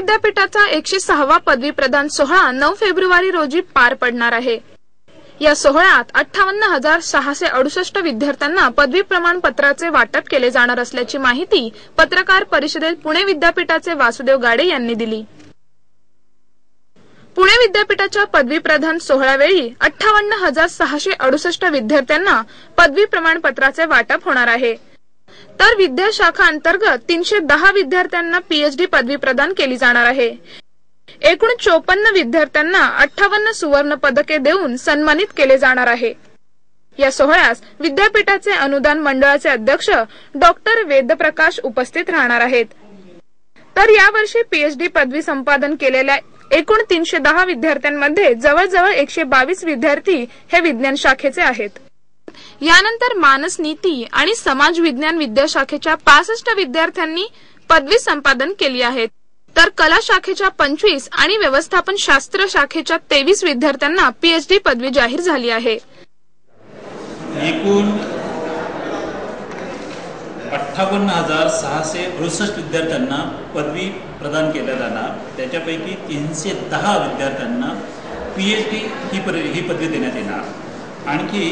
विद्यापीठाचा एकशे सहावा पदवी प्रदान सोहळा नऊ फेब्रुवारी रोजी पार पडणार आहे. या सोहळ्यात अठ्ठावन्न हजार सहाशे अडुसष्ट विद्यार्थ्यांना पदवी प्रमाणपत्राचे वाटप केले जाणार असल्याची माहिती पत्रकार परिषदेत पुणे विद्यापीठाचे वासुदेव गाडे यांनी दिली. पुणे विद्यापीठाच्या पदवी प्रदान सोहळ्यावेळी अठ्ठावन्न हजार सहाशे अडुसष्ट विद्यार्थ्यांना पदवी प्रमाणपत्राचे वाटप होणार आहे. तर विद्याशाखा अंतर्गत तीनशे दहा विद्यार्थ्यांना पीएचडी पदवी प्रदान केली जाणार आहे. एकूण चोपन्न विद्यार्थ्यांना अठ्ठावन्न सुवर्ण पदके देऊन सन्मानित केले जाणार आहे. या सोहळ्यास विद्यापीठाचे अनुदान मंडळाचे अध्यक्ष डॉक्टर वेदप्रकाश उपस्थित राहणार आहेत. तर यावर्षी पीएचडी पदवी संपादन केलेल्या एकूण तीनशे दहा विद्यार्थ्यांमध्ये जवळजवळ एकशे बावीस विद्यार्थी हे विज्ञान शाखेचे आहेत. यानंतर मानस नीती आणि समाज विज्ञान विद्याशाखेच्या पासष्ट विद्यार्थ्यांनी पदवी संपादन केली आहे. तर कला शाखेच्या पंचवीस आणि व्यवस्थापन शास्त्र शाखेच्या तेवीस विद्यार्थ्यांना पीएचडी पदवी जाहीर झाली आहे. एकूण अठ्ठावन्न हजार सहाशे अडुसष्ट विद्यार्थ्यांना पदवी प्रदान केल्या जाणार. त्याच्यापैकी तीनशे दहा विद्यार्थ्यांना पी एच डी ही ही पदवी देण्यात येणार. आणखी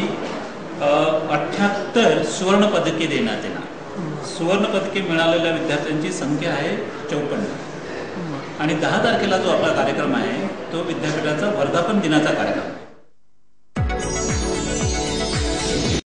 अठ्ठ्याहत्तर सुवर्ण पदके देण्यात येणार सुवर्ण पदके मिळालेल्या विद्यार्थ्यांची संख्या आहे चौपन्न. आणि दहा तारखेला जो आपला कार्यक्रम आहे तो विद्यापीठाचा वर्धापन दिनाचा कार्यक्रम.